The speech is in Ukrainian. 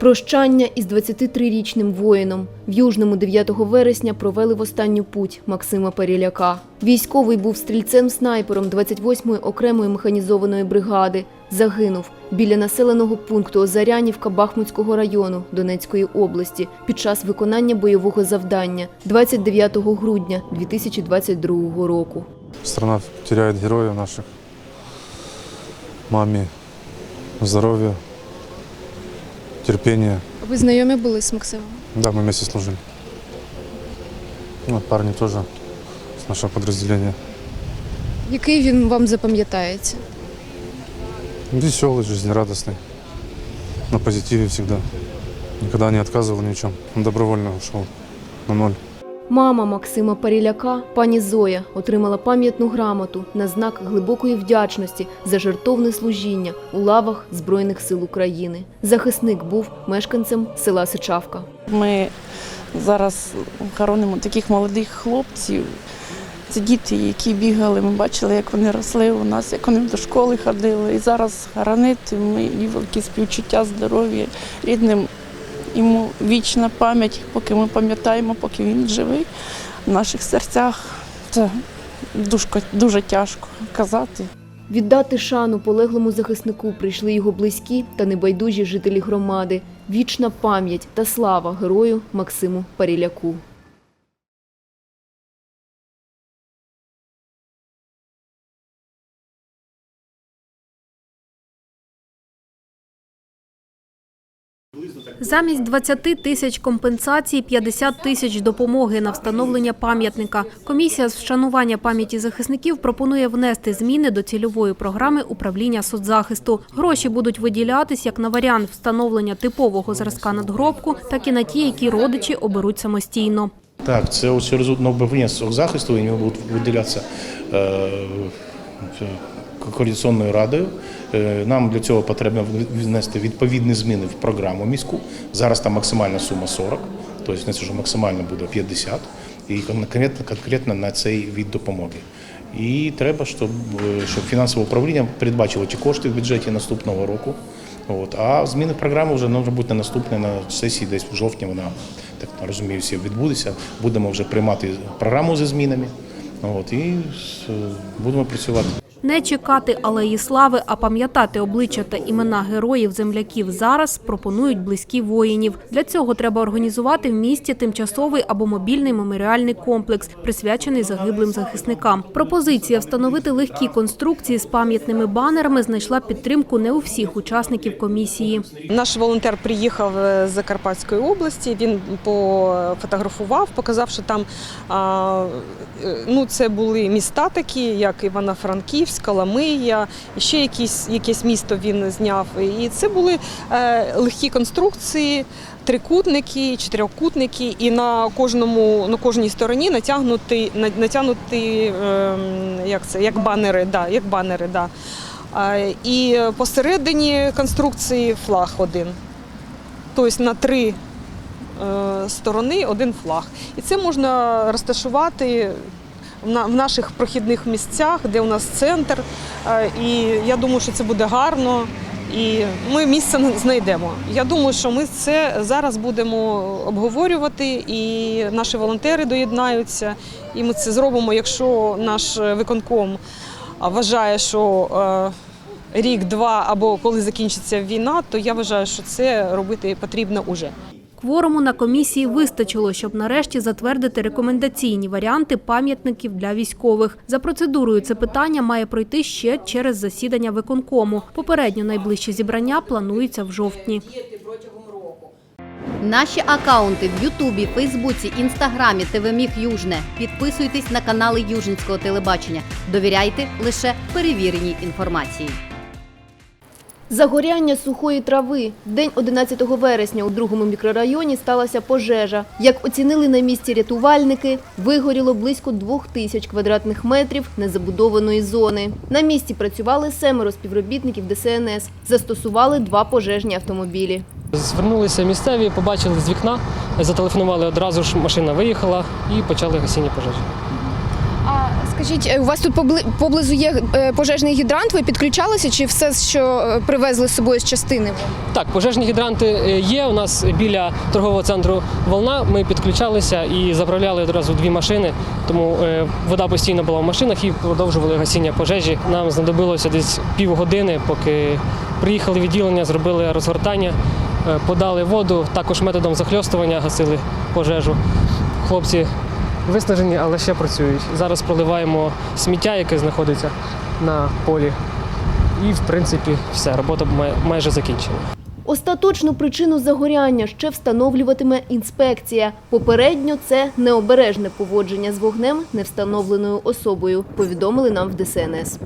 Прощання із 23-річним воїном. В Южному 9 вересня провели в останню путь Максима Переляка. Військовий був стрільцем-снайпером 28-ї окремої механізованої бригади. Загинув біля населеного пункту Озарянівка Бахмутського району Донецької області під час виконання бойового завдання 29 грудня 2022 року. Страна теряет героев наших. Маме здоровья, терпения. Ви знайомі були з Максимом? Да, мы вместе служили. Ну, парни тоже с нашего подразделения. Який він вам запам'ятається? Веселый, жизнерадостный. На позитиве всегда. Никогда не отказывал ни в чем. Он добровольно ушел на ноль. Мама Максима Паріляка, пані Зоя, отримала пам'ятну грамоту на знак глибокої вдячності за жертовне служіння у лавах Збройних сил України. Захисник був мешканцем села Сичавка. Ми зараз хоронимо таких молодих хлопців. Це діти, які бігали. Ми бачили, як вони росли у нас, як вони до школи ходили. І зараз хоронити ми і великі співчуття, здоров'я рідним. Йому вічна пам'ять, поки ми пам'ятаємо, поки він живий в наших серцях. Це дуже, дуже тяжко казати. Віддати шану полеглому захиснику прийшли його близькі та небайдужі жителі громади. Вічна пам'ять та слава герою Максиму Паріляку. Замість 20 тисяч компенсацій 50 тисяч допомоги на встановлення пам'ятника. Комісія з вшанування пам'яті захисників пропонує внести зміни до цільової програми управління соцзахисту. Гроші будуть виділятись як на варіант встановлення типового зразка надгробку, так і на ті, які родичі оберуть самостійно. Так, це ось на управління захисту і будуть виділятися е, координаційною радою. Е, Нам для цього потрібно внести відповідні зміни в програму міську. Зараз там максимальна сума 40, тобто внести вже максимально буде 50, і конкретно, конкретно на цей від допомоги. І треба, щоб, е, щоб фінансове управління передбачило ті кошти в бюджеті наступного року. От. А зміни програми вже може бути на наступне на сесії, десь в жовтні вона, так розумію, всі відбудеться. Будемо вже приймати програму зі змінами. От, і е, будемо працювати. Не чекати алеї слави, а пам'ятати обличчя та імена героїв земляків зараз пропонують близькі воїнів. Для цього треба організувати в місті тимчасовий або мобільний меморіальний комплекс, присвячений загиблим захисникам. Пропозиція встановити легкі конструкції з пам'ятними банерами знайшла підтримку не у всіх учасників комісії. Наш волонтер приїхав е, з Закарпатської області. Він пофотографував, показав, що там е, ну, це були міста такі, як Івано-Франківськ, Коломия, і ще якісь, якесь місто він зняв. І це були е, легкі конструкції. Трикутники, чотирьохкутники, і на кожному на кожній стороні натягнути натягнути ем, як це як банери, да, як банери, да. І посередині конструкції флаг один. Тобто на три е, сторони один флаг. І це можна розташувати в наших прохідних місцях, де у нас центр. Е, І я думаю, що це буде гарно. І ми місце знайдемо. Я думаю, що ми це зараз будемо обговорювати, і наші волонтери доєднаються. І ми це зробимо, якщо наш виконком вважає, що е, рік-два або коли закінчиться війна, то я вважаю, що це робити потрібно уже. Кворуму на комісії вистачило, щоб нарешті затвердити рекомендаційні варіанти пам'ятників для військових. За процедурою це питання має пройти ще через засідання виконкому. Попередньо найближче зібрання планується в жовтні. Наші акаунти в Ютубі, Фейсбуці, Інстаграмі, ТВ Міг Южне. Підписуйтесь на канали Южницького телебачення. Довіряйте лише перевіреній інформації. Загоряння сухої трави. День 11 вересня у другому мікрорайоні сталася пожежа. Як оцінили на місці рятувальники, вигоріло близько двох тисяч квадратних метрів незабудованої зони. На місці працювали семеро співробітників ДСНС. Застосували два пожежні автомобілі. Звернулися місцеві, побачили з вікна, зателефонували одразу ж, машина виїхала і почали гасіння пожежі. Скажіть, е, у вас тут побли- поблизу є е, пожежний гідрант, ви підключалися чи все, що е, привезли з собою з частини? Так, пожежні гідранти є. У нас біля торгового центру Волна. Ми підключалися і заправляли одразу дві машини. Тому вода постійно була в машинах і продовжували гасіння пожежі. Нам знадобилося десь півгодини, поки приїхали відділення, зробили розгортання, подали воду. Також методом захльостування гасили пожежу. Хлопці виснажені, але ще працюють. Зараз проливаємо сміття, яке знаходиться на полі. І, в принципі, все, робота майже закінчена. Остаточну причину загоряння ще встановлюватиме інспекція. Попередньо це необережне поводження з вогнем невстановленою особою, повідомили нам в ДСНС.